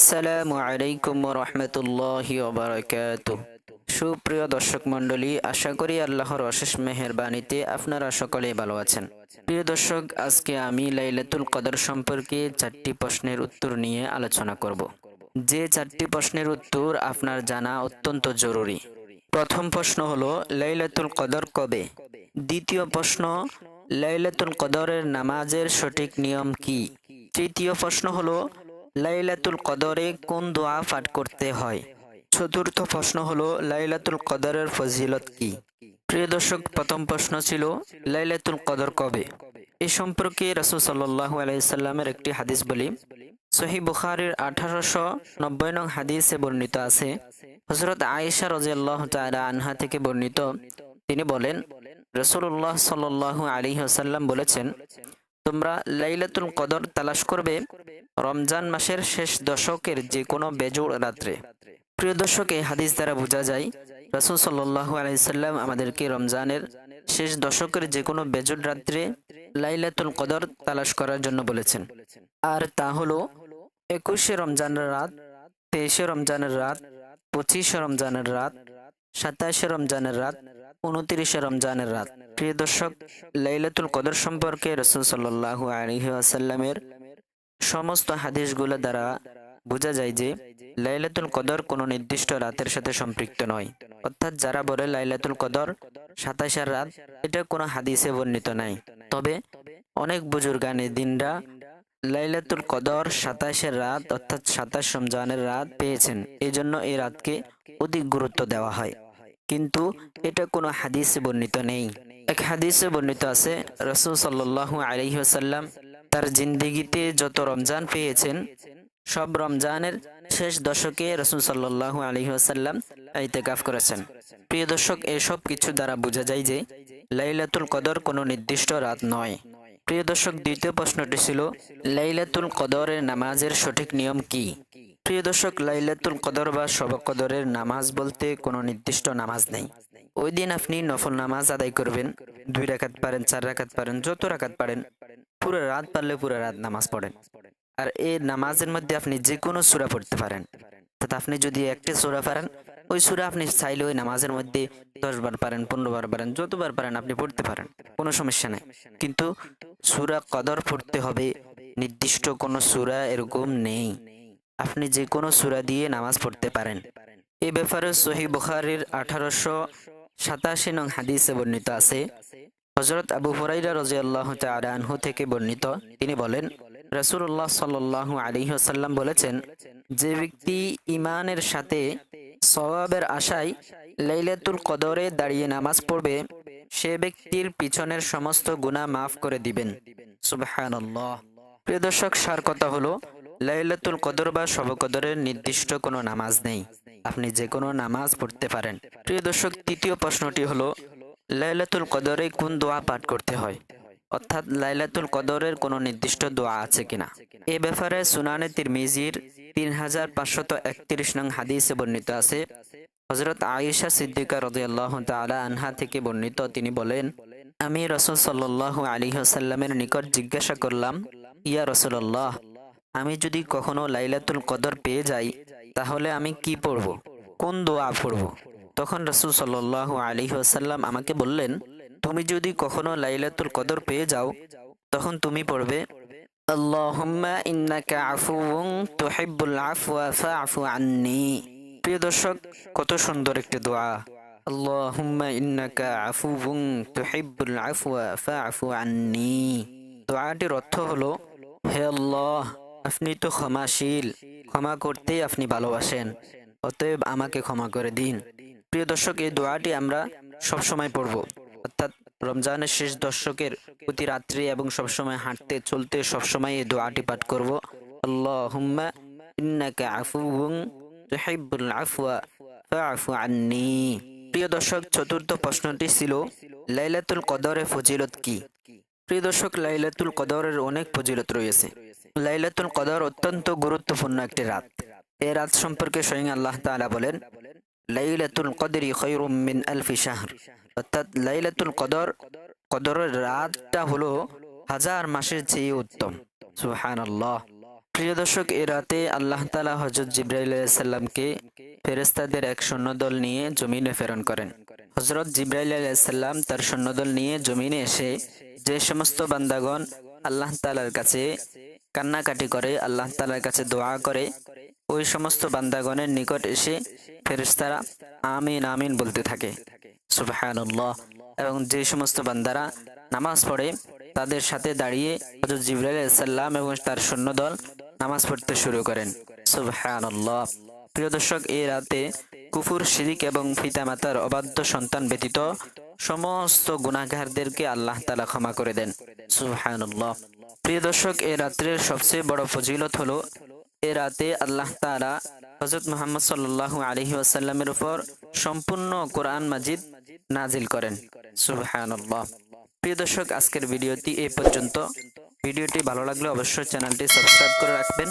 আসসালামু আলাইকুম রহমতুল্লাহি ওবরাকাত সুপ্রিয় দর্শক মণ্ডলী, আশা করি আল্লাহর অশেষ মেহেরবানিতে আপনারা সকলেই ভালো আছেন। প্রিয় দর্শক, আজকে আমি লাইলাতুল কদর সম্পর্কে চারটি প্রশ্নের উত্তর নিয়ে আলোচনা করব। যে চারটি প্রশ্নের উত্তর আপনার জানা অত্যন্ত জরুরি। প্রথম প্রশ্ন হলো, লাইলাতুল কদর কবে? দ্বিতীয় প্রশ্ন, লাইলাতুল কদরের নামাজের সঠিক নিয়ম কি? তৃতীয় প্রশ্ন হলো লাইলাতুল কদরে কোন দোয়া পাঠ করতে হয়? চতুর্থ প্রশ্ন হলো, লাইলাতুল কদরের ফজিলত কি? প্রিয় দর্শক, প্রথম প্রশ্ন ছিল, লাইলাতুল কদর কবে? এ সম্পর্কে রাসূল সাল্লাল্লাহু আলাইহি সাল্লামের একটি হাদিস বলি। সহি বুখারীর আঠারোশো নব্বই নং হাদিসে বর্ণিত আছে। হজরত আয়েশা রাদিয়াল্লাহু তাআলা আনহা থেকে বর্ণিত। তিনি বলেন রসুল্লাহ সাল্লাল্লাহু আলাইহি ওয়াসাল্লাম বলেছেন তোমরা লাইলাতুল কদর তালাশ করবে রমজান মাসের শেষ দশকের যে কোনো বেজোড় রাত্রে। প্রিয় দর্শক, হাদিস দ্বারা বোঝা যায়, রাসূল সাল্লাল্লাহু আলাইহি সাল্লাম আমাদেরকে রমজানের শেষ দশকের যে কোনো বেজোড় রাত্রে লাইলাতুল কদর তালাশ করার জন্য বলেছেন। আর তা হলো একুশে রমজানের রাত, তেইশে রমজানের রাত, পঁচিশে রমজানের রাত সাতাশে রমজানের রাত উনত্রিশে রমজানের রাত। প্রিয় দর্শক, লাইলাতুল কদর সম্পর্কে রসুল সাল্লাল্লাহু আলাইহি ওয়াসাল্লামের সমস্ত হাদিসগুলো দ্বারা বোঝা যায় যে লাইলাতুল কদর কোনো নির্দিষ্ট রাতের সাথে সম্পৃক্ত নয়। অর্থাৎ যারা বলে লাইলাতুল কদর সাতাশের রাত, এটা কোনো হাদিসে বর্ণিত নাই। তবে অনেক বুজুর্গানি দিনরা লাইলাতুল কদর সাতাশের রাত, অর্থাৎ সাতাশ রমজানের রাত পেয়েছেন। এই জন্য এই রাতকে অধিক গুরুত্ব দেওয়া হয়। কিন্তু এটা কোনো হাদিসে বর্ণিত নেই। এক হাদিসে বর্ণিত আছে রসুল সাল্লাল্লাহু আলাইহি ওয়াসাল্লাম তার জিন্দিগিতে যত রমজান পেয়েছেন সব রমজানের শেষ দশকে রসুল সাল্লাল্লাহু আলাইহি ওয়াসাল্লাম ইতেকাফ করেছেন। প্রিয় দর্শক এসব কিছু দ্বারা বোঝা যায় যে লাইলাতুল কদর কোনো নির্দিষ্ট রাত নয়। প্রিয় দর্শক দ্বিতীয় প্রশ্নটি ছিল লাইলাতুল কদরের নামাজের সঠিক নিয়ম কি? প্রিয় দর্শক, লাইলাতুল কদর বা শব কদরের নামাজ বলতে কোনো নির্দিষ্ট নামাজ নেই। ওই দিন আপনি নফল নামাজ আদায় করবেন। দুই রাখাত পারেন, চার রাখাত পারেন, যত রাকাত পারেন, পুরো রাত পারলে পুরো রাত নামাজ পড়েন। আর এই নামাজের মধ্যে আপনি যে কোনো সুরা পড়তে পারেন। অর্থাৎ আপনি যদি একটি সুরা পারেন, ওই সুরা আপনি চাইলে ওই নামাজের মধ্যে দশ বার পারেন, পনেরো বার পারেন যতবার পারেন আপনি পড়তে পারেন, কোনো সমস্যা নেই। কিন্তু সুরা কদর পড়তে হবে, নির্দিষ্ট কোনো সুরা এরকম নেই। আপনি যে কোনো সুরা দিয়ে নামাজ পড়তে পারেন। এ ব্যাপারে সহি বুখারির আঠারোশো সাতাশি নং হাদিসে বর্ণিত আছে। হজরত আবু হুরাইরা রাজিয়াল্লাহ তাআলা আনহু থেকে বর্ণিত। তিনি বলেন, রাসূলুল্লাহ সাল্লাল্লাহু আলাইহি ওয়াসাল্লাম বলেছেন, যে ব্যক্তি ইমানের সাথে সওয়াবের আশায় লাইলাতুল কদরে দাঁড়িয়ে নামাজ পড়বে, সে ব্যক্তির পিছনের সমস্ত গুনাহ মাফ করে দিবেন। সুবহানাল্লাহ। প্রিয় দর্শক, সার কথা হলো লাইলাতুল কদর বা শব কদরের নির্দিষ্ট কোনো নামাজ নেই। আপনি যে কোনো নামাজ পড়তে পারেন। প্রিয় দর্শক, তৃতীয় প্রশ্নটি হলো, লাইলাতুল কদরে কোন দোয়া পাঠ করতে হয়? অর্থাৎ লাইলাতুল কদরের কোনো নির্দিষ্ট দোয়া আছে কিনা? এ ব্যাপারে সুনানে তিরমিজির তিন হাজার পাঁচশত একত্রিশ নং হাদিসে বর্ণিত আছে। হজরত আয়েশা সিদ্দিকা রদিয়াল্লাহ তাআলা আনহা থেকে বর্ণিত। তিনি বলেন, আমি রসুল সাল্লাল্লাহু আলাইহি ওয়াসাল্লামের নিকট জিজ্ঞাসা করলাম, ইয়া রসুল্লাহ আমি যদি কখনো লাইলাতুল কদর পেয়ে যাই, তাহলে আমি কি পড়ব? কোন দোয়া পড়ব? তখন রসুল সাল্লাল্লাহু আলাইহি ওয়াসাল্লাম আমাকে বললেন, তুমি যদি কখনো লাইলাতুল কদর পেয়ে যাও, তখন তুমি পড়বে আন্নি। প্রিয় দর্শক, কত সুন্দর একটি দোয়া। আল্লাহুম্মা দোয়াটির অর্থ হলো, হে আল্লাহ আপনি তো ক্ষমাশীল। ক্ষমা করতেই আপনি ভালোবাসেন। অতএব আমাকে ক্ষমা করে দিন। প্রিয় দর্শক, এই দোয়াটি আমরা সবসময় পড়ব। অর্থাৎ রমজানের শেষ দশকের প্রতি রাত্রি এবং সবসময় হাঁটতে চলতে সবসময় এই দোয়াটি পাঠ করব। আল্লাহুম্মা ইন্নাকা আফুউন তুহিব্বুল আফওয়া ফাআফু আন্নি। প্রিয় দর্শক, চতুর্থ প্রশ্নটি ছিল, লাইলাতুল কদরের ফজিলত কি? প্রিয় দর্শক, লাইলাতুল কদরের অনেক ফজিলত রয়েছে। লাইলাতুল কদর অত্যন্ত গুরুত্বপূর্ণ একটি রাত। এই রাত সম্পর্কে স্বয়ং আল্লাহ তাআলা বলেন, লাইলাতুল কদরি খৈরুম মিন আলফি শাহর। অর্থাৎ লাইলাতুল কদর, কদরের রাতটা হলো হাজার মাসের চেয়ে উত্তম। সুবহানাল্লাহ। প্রিয় দর্শক, এ রাতে আল্লাহ তালা হজরত জিব্রাইল সাল্লামকে ফেরেস্তাদের এক সৈন্যদল নিয়ে জমিনে প্রেরণ করেন। হজরত জিব্রাইল সাল্লাম তার সৈন্যদল নিয়ে জমিনে এসে যে সমস্ত বান্দাগণ আল্লাহ তালার কাছে কান্নাকাটি করে, আল্লাহ তালার কাছে দোয়া করে। ওই সমস্ত বান্দাগণের নিকট এসে ফেরেশতারা আমিন আমিন বলতে থাকে। সুবহানাল্লাহ। এবং যে সমস্ত বান্দারা নামাজ পড়ে, তাদের সাথে দাঁড়িয়ে হজর জিবরাইল সাল্লাম এবং তার সৈন্যদল নামাজ পড়তে শুরু করেন। সুবহানাল্লাহ। প্রিয় দর্শক, এই রাতে কুফুর শিরিক এবং পিতামাতার অবাধ্য সন্তান ব্যতীত সমস্ত গুনাহগারদেরকে আল্লাহ তাআলা ক্ষমা করে দেন। সুবহানাল্লাহ। প্রিয় দর্শক, এই রাত্রের সবচেয়ে বড় ফজিলত হলো এ রাতে আল্লাহ তাআলা হযরত মুহাম্মদ সাল্লাল্লাহু আলাইহি ওয়াসাল্লামের উপর সম্পূর্ণ কোরআন মাজিদ নাজিল করেন। সুবহানাল্লাহ। প্রিয় দর্শক, আজকের ভিডিওটি এই পর্যন্ত। ভিডিওটি ভালো লাগলে অবশ্যই চ্যানেলটি সাবস্ক্রাইব করে রাখবেন।